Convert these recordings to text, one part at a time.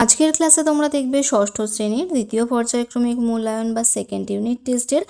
আজকের ক্লাসে তোমরা দেখবে ষষ্ঠ শ্রেণির দ্বিতীয় পর্যায়ক্রমিক মূল্যায়ন বা সেকেন্ড ইউনিট টেস্টের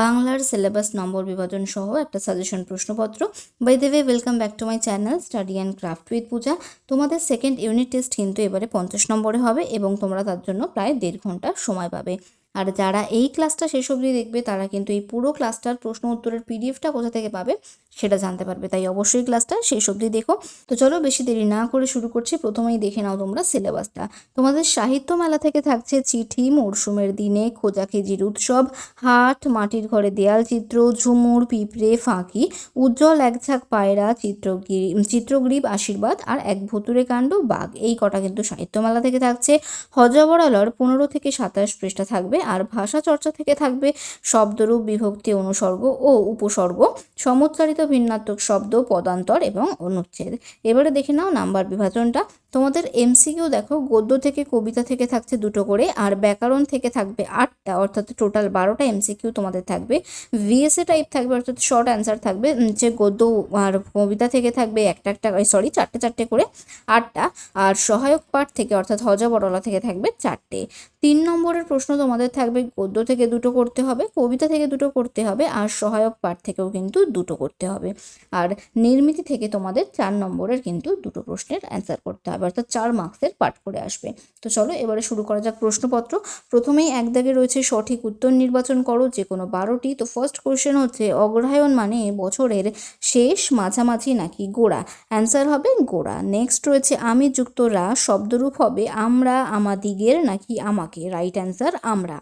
বাংলার সিলেবাস নম্বর বিভাজন সহ একটা সাজেশন প্রশ্নপত্র। By the way welcome back to my channel study and craft with Puja তোমাদের সেকেন্ড ইউনিট টেস্ট কিন্তু এবারে পঞ্চাশ নম্বরে হবে এবং তোমরা তার জন্য প্রায় দেড় ঘণ্টা সময় পাবে। আর যারা এই ক্লাসটা শেষ অবধি দেখবে, তারা কিন্তু এই পুরো ক্লাসটার প্রশ্ন উত্তরের পিডিএফটা কোথা থেকে পাবে সেটা জানতে পারবে। তাই অবশ্যই ক্লাসটা শেষ অবধি দেখো। তো চলো বেশি দেরি না করে শুরু করছি। প্রথমেই দেখে নাও তোমরা সিলেবাসটা তোমাদের সাহিত্য মেলা থেকে থাকছে চিঠি, মরশুমের দিনে খোঁজাখেজির উৎসব, হাট, মাটির ঘরে দেয়াল চিত্র, ঝুমুর, পিঁপড়ে, ফাঁকি, উজ্জ্বল এক ঝাঁক পায়রা, চিত্রগিরি, চিত্রগ্রীব, আশীর্বাদ আর এক ভুতুরে কাণ্ড, বাঘ। এই কটা কিন্তু সাহিত্য মেলা থেকে থাকছে। হজবরালর পনেরো থেকে সাতাশ পৃষ্ঠা থাকবে। আর ভাষা চর্চা থেকে থাকবে শব্দরূপ, বিভক্তি, অনুসর্গ ও উপসর্গ, সমুচ্চারিত ভিন্নাত্মক শব্দ, পদান্তর এবং অনুচ্ছেদ। এবারে দেখে নাও নাম্বার বিভাজনটা। তোমাদের এমসিকিউ দেখো, গদ্য থেকে কবিতা থেকে থাকছে দুটো করে, আর ব্যাকরণ থেকে থাকবে আটটা, অর্থাৎ টোটাল বারোটা এমসিকিউ তোমাদের থাকবে। ভিএসএ টাইপ থাকবে, অর্থাৎ শর্ট অ্যান্সার থাকবে, যে গদ্য আর কবিতা থেকে থাকবে একটা একটা সরি চারটে চারটে করে আটটা, আর সহায়ক পাঠ থেকে, অর্থাৎ হজা বড়লা থেকে থাকবে চারটে। তিন নম্বরের প্রশ্ন তোমাদের থাকবে, গদ্য থেকে দুটো করতে হবে, কবিতা থেকে দুটো করতে হবে, আর সহায়ক পাঠ থেকেও কিন্তু দুটো করতে হবে। আর নির্মিতি থেকে তোমাদের চার নম্বরের কিন্তু দুটো প্রশ্নের অ্যান্সার করতে হবে, অর্থাৎ চার মার্কসের পাঠ করে আসবে। তো চলো এবারে শুরু করা যাক প্রশ্নপত্র। প্রথমেই এক দাগে রয়েছে সঠিক উত্তর নির্বাচন করো, যে কোনো বারোটি। তো ফার্স্ট কোশ্চেন হচ্ছে, অগ্রহায়ণ মানে বছরের শেষ মাঝামাঝি নাকি গোড়া? অ্যান্সার হবে গোড়া। নেক্সট রয়েছে, আমি যুক্ত রা, শব্দরূপ হবে আমরা, আমাদিগের নাকি আমাকে? রাইট অ্যান্সার আমরা।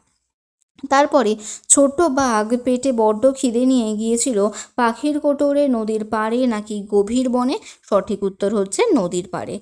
তারপরে ছোট্ট বাঘ পেটে বড্ড খিদে নিয়ে গিয়েছিল, পাখির কোটরে নদীর পাড়ে নাকি গভীর বনে? সঠিক উত্তর হচ্ছে নদীর পাড়ে।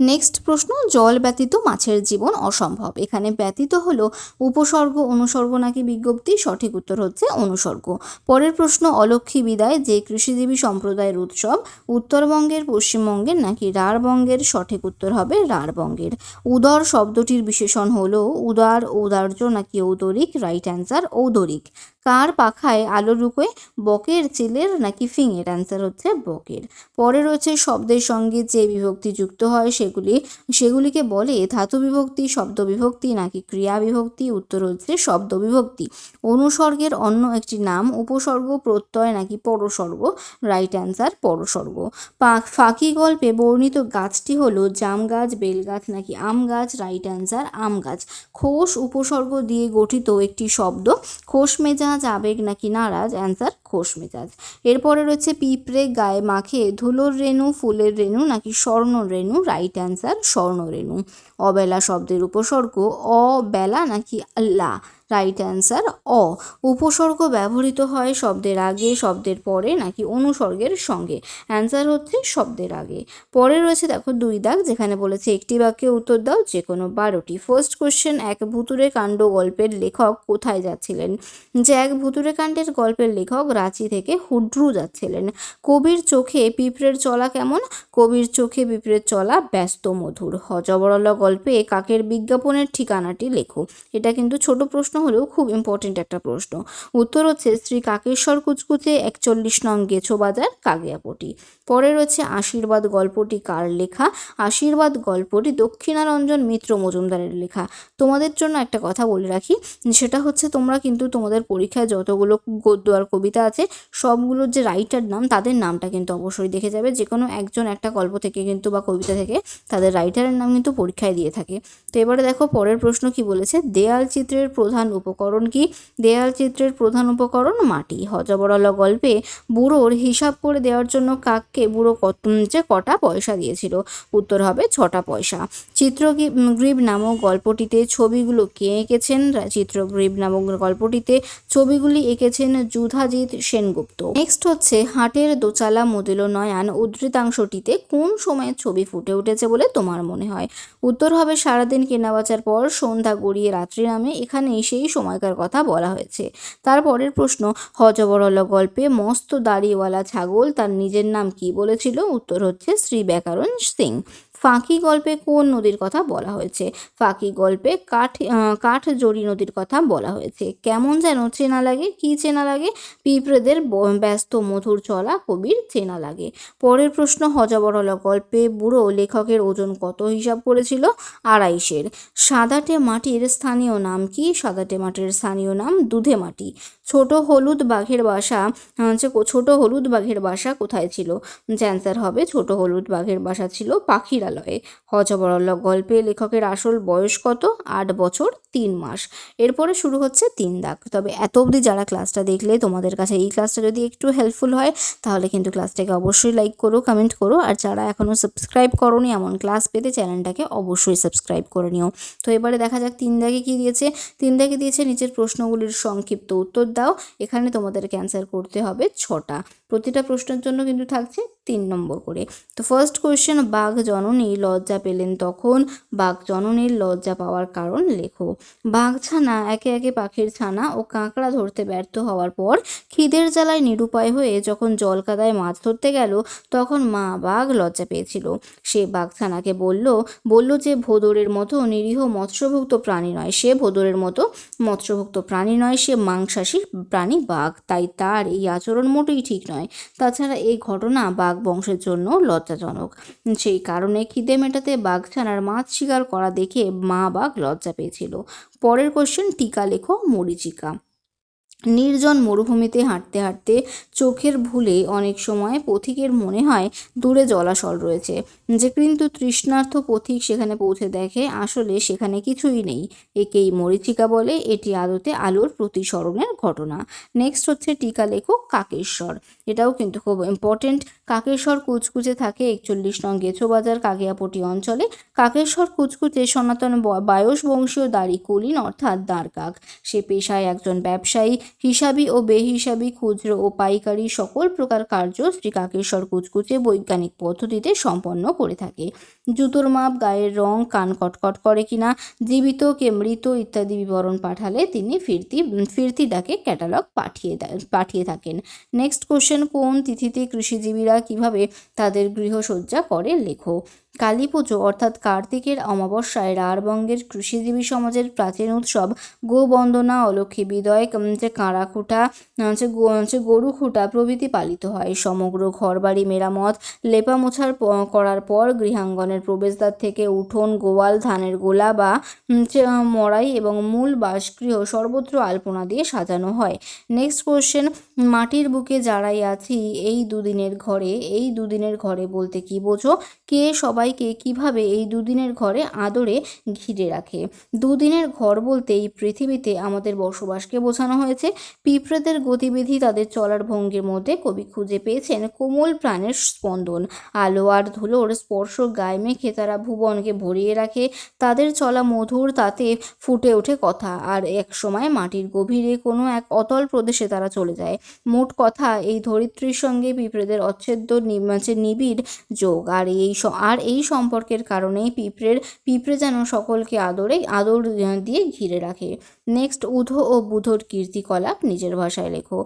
নেক্সট প্রশ্ন, জল ব্যতীত মাছের জীবন অসম্ভব। এখানে ব্যতীত হলো উপসর্গ, অনুসর্গ নাকি বিজ্ঞপ্তি? সঠিক উত্তর হচ্ছে অনুসর্গ। পরের প্রশ্ন অলক্ষী বিদায়, যে কৃষিজীবী সম্প্রদায়ের উৎসব, উত্তরবঙ্গের, পশ্চিমবঙ্গের নাকি রাঢ়বঙ্গের সঠিক উত্তর হবে রাঢ়বঙ্গের উদর শব্দটির বিশেষণ হলো, উদার ঔদার্য নাকি ঔদরিক? Right answer ঔদরিক। কার পাখায় আলো লুকোয় বকের চিলের নাকি ফিঙের অ্যান্সার হচ্ছে বকের? পরে রয়েছে শব্দের সঙ্গে যে বিভক্তি যুক্ত হয় সেগুলি, সেগুলিকে বলে ধাতু বিভক্তি, শব্দ বিভক্তি নাকি ক্রিয়া বিভক্তি? উত্তর হচ্ছে শব্দ বিভক্তি। অনুসর্গের অন্য একটি নাম উপসর্গ, প্রত্যয় নাকি পরসর্গ? Right answer পরসর্গ। ফাঁকি গল্পে বর্ণিত গাছটি হলো জাম গাছ, বেল গাছ নাকি আম গাছ? রাইট অ্যান্সার আম গাছ। খোস উপসর্গ দিয়ে গঠিত একটি শব্দ খোস মেজাজ আবেগ নাকি নারাজ? অ্যান্সার খোস মেজাজ। এরপরে রয়েছে পিঁপড়ে গায়ে মাখে ধুলোর রেণু, ফুলের রেণু নাকি স্বর্ণ রেণু? রাইট অ্যান্সার স্বর্ণ রেণু। অবেলা শব্দের উপসর্গ, অবেলা নাকি আল্লাহ রাইট অ্যান্সার অ। উপসর্গ ব্যবহৃত হয় শব্দের আগে, শব্দের পরে নাকি অনুসর্গের সঙ্গে। অ্যান্সার হচ্ছে শব্দের আগে। পরে রয়েছে দেখো দুই দাগ, যেখানে বলেছে একটি বাক্যে উত্তর দাও যে কোনো বারোটি। ফার্স্ট কোশ্চেন এক ভুতুরে কাণ্ড গল্পের লেখক কোথায় যাচ্ছিলেন? যে এক ভুতুরে কাণ্ডের গল্পের লেখক রাঁচি থেকে হুড্রু যাচ্ছিলেন। কবির চোখে পিঁপড়ের চলা কেমন? কবির চোখে পিঁপড়ের চলা ব্যস্ত মধুর। হজবরলা গল্পে কাকের বিজ্ঞাপনের ঠিকানাটি লেখো। এটা কিন্তু ছোট প্রশ্ন হলেও খুব ইম্পর্টেন্ট একটা প্রশ্ন। উত্তর হচ্ছে শ্রী কাকেশ্বর কুচকুচে একচল্লিশ নং গেছো বাজার কাগিয়াপটি পরে রয়েছে আশীর্বাদ গল্পটি কার লেখা? আশীর্বাদ গল্পটি দক্ষিণারঞ্জন মিত্র মজুমদারের লেখা। তোমাদের জন্য একটা কথা বলে রাখি, সেটা হচ্ছে তোমরা কিন্তু তোমাদের পরীক্ষায় যতগুলো গদ্য আর কবিতা আছে, সবগুলোর যে রাইটার নাম, তাদের নামটা কিন্তু অবশ্যই দেখে যাবে। যে কোনো একজন একটা গল্প থেকে কিন্তু বা কবিতা থেকে তাদের রাইটারের নাম কিন্তু পরীক্ষায় দিয়ে থাকে। তো এবারে দেখো, পরের প্রশ্ন কি বলেছে? দেয়াল চিত্রের প্রধান উপকরণ কি? দেয়াল চিত্রের প্রধান উপকরণ মাটি। হজবরলা গল্পে বুড়োর হিসাব করে দেওয়ার জন্য কাককে বুড়ো কত যে কটা পয়সা দিয়েছিল। উত্তর হবে ছটা পয়সা। চিত্রগ্রীব নামক গল্পটিতে ছবিগুলো কে এঁকেছেন? চিত্রগ্রীব নামক গল্পটিতে ছবিগুলি এঁকেছেন যুধাজিৎ সেনগুপ্ত। নেক্সট হচ্ছে হাটের দোচালা মদিল নয়ান উদ্ধৃতাংশটিতে কোন সময়ের ছবি ফুটে উঠেছে বলে তোমার মনে হয়? উত্তর হবে সারাদিন কেনাবেচার পর সন্ধ্যা গড়িয়ে রাত্রি নামে এখানেই সেই সময়কার কথা বলা হয়েছে। তারপরের প্রশ্ন হজবরলা গল্পে মস্ত দাড়িওয়ালা ছাগল তার নিজের নাম কি বলেছিল? উত্তর হচ্ছে শ্রী ব্যাকরণ সিং। ফাঁকি গল্পে কোন নদীর কথা বলা হয়েছে? ফাঁকি গল্পে কাঠ আহ, কাঠজড়ি নদীর কথা বলা হয়েছে। কেমন যেন চেনা লাগে কি চেনা লাগে? পিঁপড়েদের ব্যস্ত মধুর চলা কবির চেনা লাগে। পরের প্রশ্ন হজবরল গল্পে বুড়ো লেখকের ওজন কত হিসাব করেছিল? আড়াইশের। সাদাটে মাটির স্থানীয় নাম কি? সাদাটে মাটির স্থানীয় নাম দুধে মাটি। ছোট হলুদ বাঘের বাসা হচ্ছে ছোট হলুদ বাঘের বাসা কোথায় ছিল? অ্যান্সার হবে ছোট হলুদ বাঘের বাসা ছিল পাখিরালয়ে। হজবরল গল্পে লেখকের আসল বয়স কত? আট বছর, তিন মাস। এরপরে শুরু হচ্ছে তিন দাগ। তবে এত অবধি যারা ক্লাসটা দেখলে, তোমাদের কাছে এই ক্লাসটা যদি একটু হেল্পফুল হয়, তাহলে কিন্তু ক্লাসটাকে অবশ্যই লাইক করো কমেন্ট করো। আর যারা এখনও সাবস্ক্রাইব করোনি, এমন ক্লাস পেতে চ্যানেলটাকে অবশ্যই সাবস্ক্রাইব করে নিও। তো এবারে দেখা যাক তিন দাগে কী দিয়েছে। তিন দাগে দিয়েছে, নিচের প্রশ্নগুলির সংক্ষিপ্ত উত্তর দাও এখানে তোমাদেরকে অ্যান্সার করতে হবে ছটা। প্রতিটা প্রশ্নের জন্য কিন্তু থাকছে তিন নম্বর করে। তো ফার্স্ট কোয়েশ্চেন বাঘ জননী লজ্জা পেলেন তখন। বাঘ জননীর লজ্জা পাওয়ার কারণ লেখো। বাঘ ছানা, একে একে পাখির ছানা ও কাঁকড়া ধরতে ব্যর্থ হওয়ার পর খিদের জ্বালায় নিরুপায় হয়ে যখন জলকাদায় মাছ ধরতে গেল, তখন মা বাঘ লজ্জা পেয়েছিল। সে বাঘছানাকে বলল বলল যে, ভোদরের মতো নিরীহ মৎস্যভুক্ত প্রাণী নয় সে, ভোদরের মতো মৎস্যভুক্ত প্রাণী নয় সে মাংসাশী প্রাণী বাঘ। তাই তার এই আচরণ মোটেই ঠিক নয়। তাছাড়া এই ঘটনা বাঘ বংশের জন্য লজ্জাজনক। সেই কারণে খিদে মেটাতে বাঘ ছানার মাছ শিকার করা দেখে মা বাঘ লজ্জা পেয়েছিল। পরের কোশ্চেন টিকা লেখো মরিচিকা। নির্জন মরুভূমিতে হাঁটতে হাঁটতে চোখের ভুলে অনেক সময় পথিকের মনে হয় দূরে জলাশল রয়েছে। যে কিন্তু তৃষ্ণার্থ পথিক সেখানে পৌঁছে দেখে আসলে সেখানে কিছুই নেই। একেই মরিচিকা বলে, এটি আদতে আলোর প্রতিসরণের ঘটনা। নেক্সট হচ্ছে টিকা লেখক কাকেশ্বর। এটাও কিন্তু খুব ইম্পর্টেন্ট কাকেশ্বর কুচকুচে থাকে একচল্লিশ নং গেছো বাজার কাগিয়াপটি অঞ্চলে। কাকেশ্বর কুচকুচে সনাতন বায়স বংশীয় দাড়ি কুলীন, অর্থাৎ দাঁড়কাক সে পেশায় একজন ব্যবসায়ী। হিসাবি ও বেহিসাবি খুচরো ও পাইকারি সকল প্রকার কার্য শ্রী কাকেশ্বর কুচকুচে বৈজ্ঞানিক পদ্ধতিতে সম্পন্ন করে থাকে। জুতোর মাপ, গায়ের রং, কান কটকট করে কিনা, জীবিত কে মৃত ইত্যাদি বিবরণ পাঠালে তিনি ফিরতি ফিরতি ডাকে ক্যাটালগ পাঠিয়ে পাঠিয়ে থাকেন। নেক্সট কোশ্চেন, কোন তিথিতে কৃষিজীবীরা কীভাবে তাদের গৃহসজ্জা করে? লেখো। কালী পুজো অর্থাৎ কার্তিকের অমাবস্যায় রাঢ়বঙ্গের কৃষিজীবী সমাজের প্রাচীন উৎসব গোবন্দনা অলক্ষী বিদয় যে কাঁড়াখুঁটা হচ্ছে হচ্ছে গরু খুঁটা প্রভৃতি পালিত হয়। সমগ্র ঘরবাড়ি মেরামত লেপা মোছার করার পর গৃহাঙ্গনের প্রবেশদ্বার থেকে উঠোন, গোয়াল, ধানের গোলা বা মড়াই এবং মূল বাসগৃহ সর্বত্র আলপনা দিয়ে সাজানো হয়। নেক্সট কোশ্চেন মাটির বুকে যারাই আছি, এই দুদিনের ঘরে, এই দুদিনের ঘরে বলতে কি বোঝো? কে সবাইকে কীভাবে এই দুদিনের ঘরে আদরে ঘিরে রাখে? দুদিনের ঘর বলতে এই পৃথিবীতে আমাদের বসবাসকে বোঝানো হয়েছে। পিঁপড়েদের গতিবিধি তাদের চলার ভঙ্গির মধ্যে কবি খুঁজে পেয়েছেন কোমল প্রাণের স্পন্দন। আলো আর ধুলোর স্পর্শ গায়ে মেখে তারা ভুবনকে ভরিয়ে রাখে। তাদের চলা মধুর তাতে ফুটে ওঠে কথা। আর এক সময় মাটির গভীরে কোনো এক অতল প্রদেশে তারা চলে যায়। মোট কথা, এই ধরিত্রীর সঙ্গে পিঁপড়েদের অচ্ছেদ্য নিবিড় যোগ। আর এই আর এই সম্পর্কের কারণেই পিঁপড়ের, পিঁপড়ে যেন সকলকে আদরে, আদর দিয়ে ঘিরে রাখে। নেক্সট উধ ও বুধর কীর্তিকলাপ নিজের ভাষায় লেখো।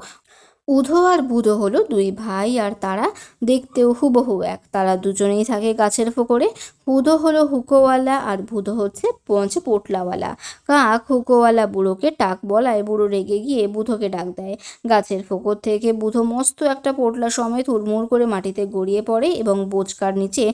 উধো আর বুধো হলো দুই ভাই আর তারা দেখতেও হুবহু এক। তারা দুজনেই থাকে গাছের ফোকরে হুদো হলো হুকোওয়ালা আর ভুদো হচ্ছে হচ্ছে পোটলাওয়ালা। কাক, হুকোওয়ালা বুড়োকে টাক বলায় বুড়ো রেগে গিয়ে বুধোকে ডাক দেয়। গাছের ফোকর থেকে বুধো মস্ত একটা পোটলা সমেত হুড়মুড় করে মাটিতে গড়িয়ে পড়ে এবং বোচকার নিচে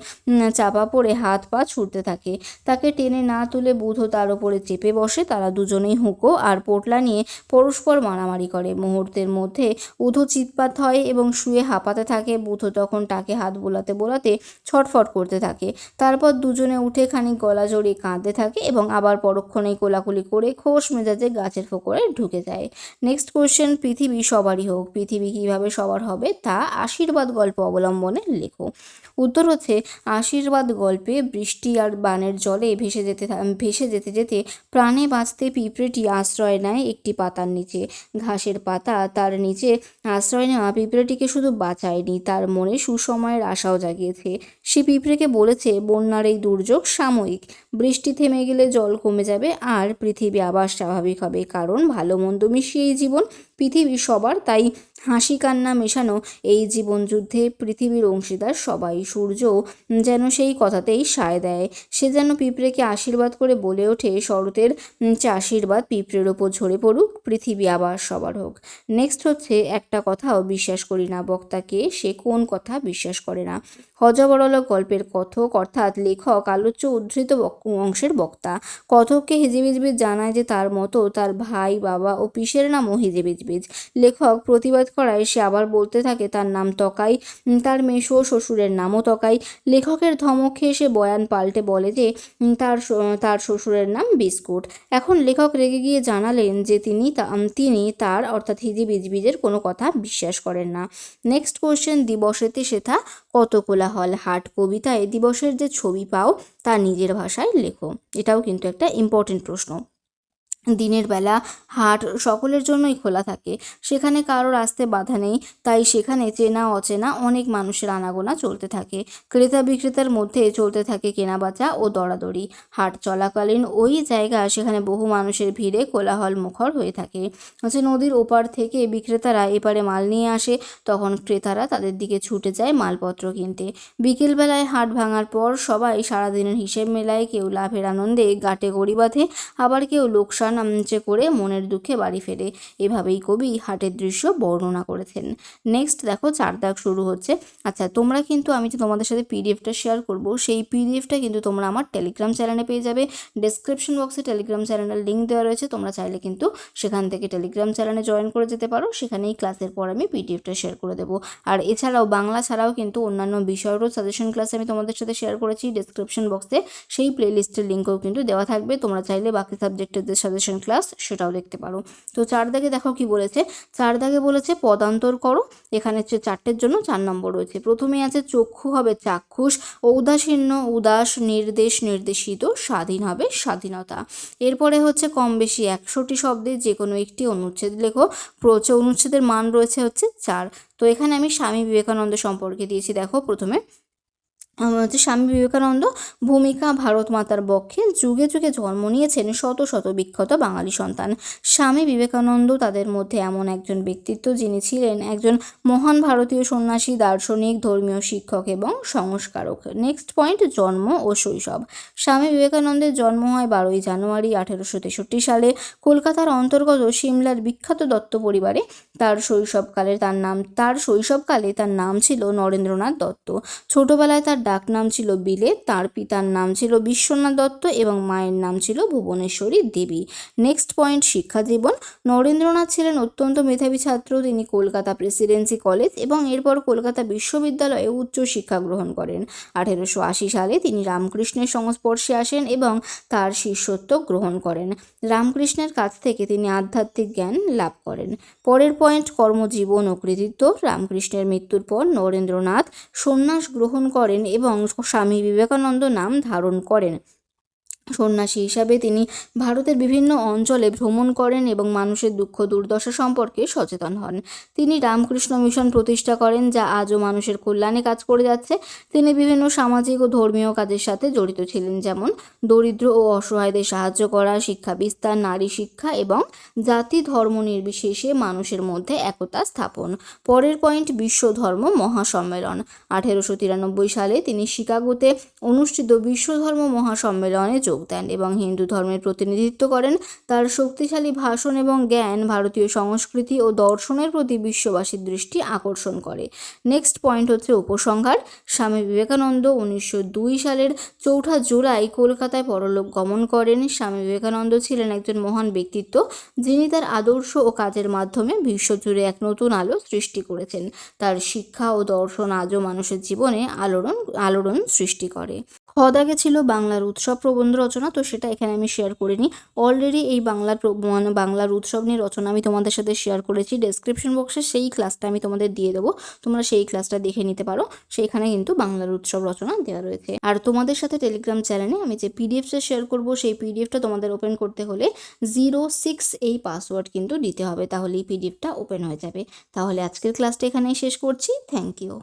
চাপা পড়ে হাত পা ছুটতে থাকে। তাকে টেনে না তুলে বুধো তার ওপরে চেপে বসে। তারা দুজনেই হুঁকো আর পোটলা নিয়ে পরস্পর মারামারি করে। মুহূর্তের মধ্যে উধো চিৎপাত হয় এবং শুয়ে হাঁপাতে থাকে। বুধো তখন তাকে হাত বোলাতে বোলাতে ছটফট করতে থাকে। তারপর দুজনে উঠে খানিক গলা জড়িয়ে কাঁদতে থাকে এবং আবার পরক্ষণেই কোলাকুলি করে খোশ মেজাজে গাছের ফোকরে ঢুকে যায়। নেক্সট কোয়েশ্চেন পৃথিবী সবারই হোক। পৃথিবী কীভাবে সবার হবে তা আশীর্বাদ গল্প অবলম্বনে লেখো। উত্তর হচ্ছে, আশীর্বাদ গল্পে বৃষ্টি আর বানের জলে ভেসে যেতে ভেসে যেতে যেতে প্রাণে বাঁচতে পিঁপড়েটি আশ্রয় নেয় একটি পাতার নিচে। ঘাসের পাতা তার নিচে আশ্রয় নেওয়া পিঁপড়েটিকে শুধু বাঁচায়নি, তার মনে সুসময়ের আশাও জাগিয়েছে। সে পিঁপড়েকে বলেছে, বন্যার এই দুর্যোগ সাময়িক। বৃষ্টি থেমে গেলে জল কমে যাবে আর পৃথিবী আবার স্বাভাবিক হবে। কারণ ভালো মন্দ মিশিয়েই জীবন পৃথিবী সবার, তাই হাসি কান্না মেশানো এই জীবনযুদ্ধে পৃথিবীর অংশীদার সবাই সূর্য যেন সেই কথাতেই সায় দেয়। সে যেন পিঁপড়েকে আশীর্বাদ করে বলে ওঠে, শরতের আশীর্বাদ পিঁপড়ের ওপর ঝরে পড়ুক, পৃথিবী আবার সবার হোক। নেক্সট হচ্ছে একটা কথাও বিশ্বাস করি না, বক্তাকে সে কোন কথা বিশ্বাস করে না। হজবরল গল্পের কথক, অর্থাৎ লেখক, আলোচ্য উদ্ধৃত অংশের বক্তা। কথককে হিজিবিজবিজ জানায় যে তার মতো তার ভাই, বাবা ও পিসের নামও হিজিবিজবিজ। লেখক প্রতিবাদ করায় সে আবার বলতে থাকে তার নাম তকাই তার মেশো শ্বশুরের নামও তকাই। লেখকের ধমক খেয়ে সে বয়ান পাল্টে বলে যে তার তার শ্বশুরের নাম বিস্কুট। এখন লেখক রেগে গিয়ে জানালেন যে তিনি তা- তিনি তার, অর্থাৎ হিজিবিজবিজের কোনো কথা বিশ্বাস করেন না। নেক্সট কোশ্চেন দিবসেতে সে সেথা কত কোলাহল? হাট কবিতায় দিবসের যে ছবি পাও, তা নিজের ভাষায় লেখো। এটাও কিন্তু একটা ইম্পর্টেন্ট প্রশ্ন। দিনের বেলা হাট সকলের জন্যই খোলা থাকে। সেখানে কারোর আসতে বাধা নেই, তাই সেখানে চেনা অচেনা অনেক মানুষের আনাগোনা চলতে থাকে। ক্রেতা বিক্রেতার মধ্যে চলতে থাকে কেনাবেচা ও দরাদরি। হাট চলাকালীন ওই জায়গা সেখানে বহু মানুষের ভিড়ে কোলাহল মুখর হয়ে থাকে। হচ্ছে নদীর ওপার থেকে বিক্রেতারা এপারে মাল নিয়ে আসে, তখন ক্রেতারা তাদের দিকে ছুটে যায় মালপত্র কিনতে। বিকেলবেলায় হাট ভাঙার পর সবাই সারাদিনের হিসেব মেলায় কেউ লাভের আনন্দে গাটে গড়ি বাঁধে, আবার কেউ লোকসান আমচে করে মনের দুঃখে বাড়ি ফেরে। এভাবেই কবি হাটের দৃশ্য বর্ণনা করেছেন। নেক্সট দেখো, চার দাগ শুরু হচ্ছে। আচ্ছা তোমরা কিন্তু, আমি যে তোমাদের সাথে পিডিএফটা শেয়ার করব, সেই পিডিএফটা কিন্তু তোমরা আমার টেলিগ্রাম চ্যানেলে পেয়ে যাবে। ডেসক্রিপশন বক্সে টেলিগ্রাম চ্যানেলের লিঙ্ক দেওয়া রয়েছে। তোমরা চাইলে কিন্তু সেখান থেকে টেলিগ্রাম চ্যানেলে জয়েন করে যেতে পারো। সেখানেই ক্লাসের পর আমি পিডিএফটা শেয়ার করে দেবো। আর এছাড়াও বাংলা ছাড়াও কিন্তু অন্যান্য বিষয়েরও সাজেশন ক্লাস আমি তোমাদের সাথে শেয়ার করেছি। ডেসক্রিপশন বক্সে সেই প্লেলিস্টের লিঙ্কও কিন্তু দেওয়া থাকবে। তোমরা চাইলে বাকি সাবজেক্টের যে ক্লাস সেটাও দেখতে পারো। তো চার দাগে দেখো কি বলেছে? চার দাগে বলেছে, পদান্তর করো। এখানে হচ্ছে চারটের জন্য চার নম্বর রয়েছে। প্রথমে আছে, চক্ষু হবে চাক্ষুষ, ঔদাসীন্য, উদাস, নির্দেশ, নির্দেশিত, স্বাধীন হবে স্বাধীনতা। এরপরে হচ্ছে, কম বেশি একশোটি শব্দে যে কোনো একটি অনুচ্ছেদ লেখো। প্রচ, অনুচ্ছেদের মান রয়েছে হচ্ছে চার। তো এখানে আমি স্বামী বিবেকানন্দ সম্পর্কে দিয়েছি। দেখো প্রথমে হচ্ছে স্বামী বিবেকানন্দ ভূমিকা ভারত মাতার পক্ষে যুগে যুগে জন্ম নিয়েছেন শত শত বিখ্যাত বাঙালি সন্তান। স্বামী বিবেকানন্দ তাদের মধ্যে এমন একজন ব্যক্তিত্ব যিনি ছিলেন একজন মহান ভারতীয় সন্ন্যাসী, দার্শনিক, ধর্মীয় শিক্ষক এবং সংস্কারক। নেক্সট পয়েন্ট জন্ম ও শৈশব। স্বামী বিবেকানন্দের জন্ম হয় বারোই জানুয়ারি আঠেরোশো তেষট্টি সালে। কলকাতার অন্তর্গত সিমলার বিখ্যাত দত্ত পরিবারে তার শৈশবকালে তার নাম, তার শৈশবকালে তার নাম ছিল নরেন্দ্রনাথ দত্ত। ছোটবেলায় তার ডাকনাম ছিল বিলে, তার পিতার নাম ছিল বিশ্বনাথ দত্ত এবং মায়ের নাম ছিল ভুবনেশ্বরী দেবী। নেক্সট পয়েন্ট শিক্ষা জীবন। নরেন্দ্রনাথ ছিলেন অত্যন্ত মেধাবী ছাত্র, তিনি কলকাতা প্রেসিডেন্সি কলেজ এবং এরপর কলকাতা বিশ্ববিদ্যালয়ে উচ্চ শিক্ষা গ্রহণ করেন। আঠেরোশো আশি সালে তিনি রামকৃষ্ণের সংস্পর্শে আসেন এবং তার শিষ্যত্ব গ্রহণ করেন। রামকৃষ্ণের কাছ থেকে তিনি আধ্যাত্মিক জ্ঞান লাভ করেন। পরের পয়েন্ট কর্মজীবন ও কৃতিত্ব। রামকৃষ্ণের মৃত্যুর পর নরেন্দ্রনাথ সন্ন্যাস গ্রহণ করেন এবং স্বামী বিবেকানন্দ নাম ধারণ করেন। সন্ন্যাসী হিসাবে তিনি ভারতের বিভিন্ন অঞ্চলে ভ্রমণ করেন এবং মানুষের দুঃখ দুর্দশা সম্পর্কে সচেতন হন। তিনি রামকৃষ্ণ মিশন প্রতিষ্ঠা করেন, যা আজও মানুষের কল্যাণে কাজ করে যাচ্ছে। তিনি বিভিন্ন সামাজিক ও ধর্মীয় কাজের সাথে জড়িত ছিলেন, যেমন দরিদ্র ও অসহায়দের সাহায্য করা, শিক্ষা বিস্তার, নারী শিক্ষা এবং জাতি ধর্ম নির্বিশেষে মানুষের মধ্যে একতা স্থাপন। পরের পয়েন্ট, বিশ্ব ধর্ম মহাসম্মেলন। আঠেরোশো তিরানব্বই সালে তিনি শিকাগোতে অনুষ্ঠিত বিশ্ব ধর্ম মহাসম্মেলনে যোগ দেন এবং হিন্দু ধর্মের প্রতিনিধিত্ব করেন। তার শক্তিশালী ভাষণ এবং জ্ঞান ভারতীয় সংস্কৃতি ও দর্শনের প্রতি বিশ্ববাসীর দৃষ্টি আকর্ষণ করে। নেক্সট পয়েন্ট হচ্ছে উপসংহার। স্বামী বিবেকানন্দ উনিশশো দুই সালের চৌঠা জুলাই কলকাতায় পরলোক গমন করেন। স্বামী বিবেকানন্দ ছিলেন একজন মহান ব্যক্তিত্ব, যিনি তার আদর্শ ও কাজের মাধ্যমে বিশ্বজুড়ে এক নতুন আলো সৃষ্টি করেছেন। তার শিক্ষা ও দর্শন আজও মানুষের জীবনে আলোড়ন আলোড়ন সৃষ্টি করে। খদাগে ছিল বাংলার উৎসব প্রবন্ধ রচনা, তো সেটা এখানে আমি শেয়ার করিনি। অলরেডি এই বাংলার মানে বাংলার উৎসব নিয়ে রচনা আমি তোমাদের সাথে শেয়ার করেছি। ডেসক্রিপশন বক্সে সেই ক্লাসটা আমি তোমাদের দিয়ে দেবো। তোমরা সেই ক্লাসটা দেখে নিতে পারো। সেইখানে কিন্তু বাংলার উৎসব রচনা দেওয়া রয়েছে। আর তোমাদের সাথে টেলিগ্রাম চ্যানেলে আমি যে পিডিএফটা শেয়ার করব, সেই পিডিএফটা তোমাদের ওপেন করতে হলে জিরো সিক্স এই পাসওয়ার্ড কিন্তু দিতে হবে। তাহলে এই পিডিএফটা ওপেন হয়ে যাবে। তাহলে আজকের ক্লাসটা এখানেই শেষ করছি। Thank you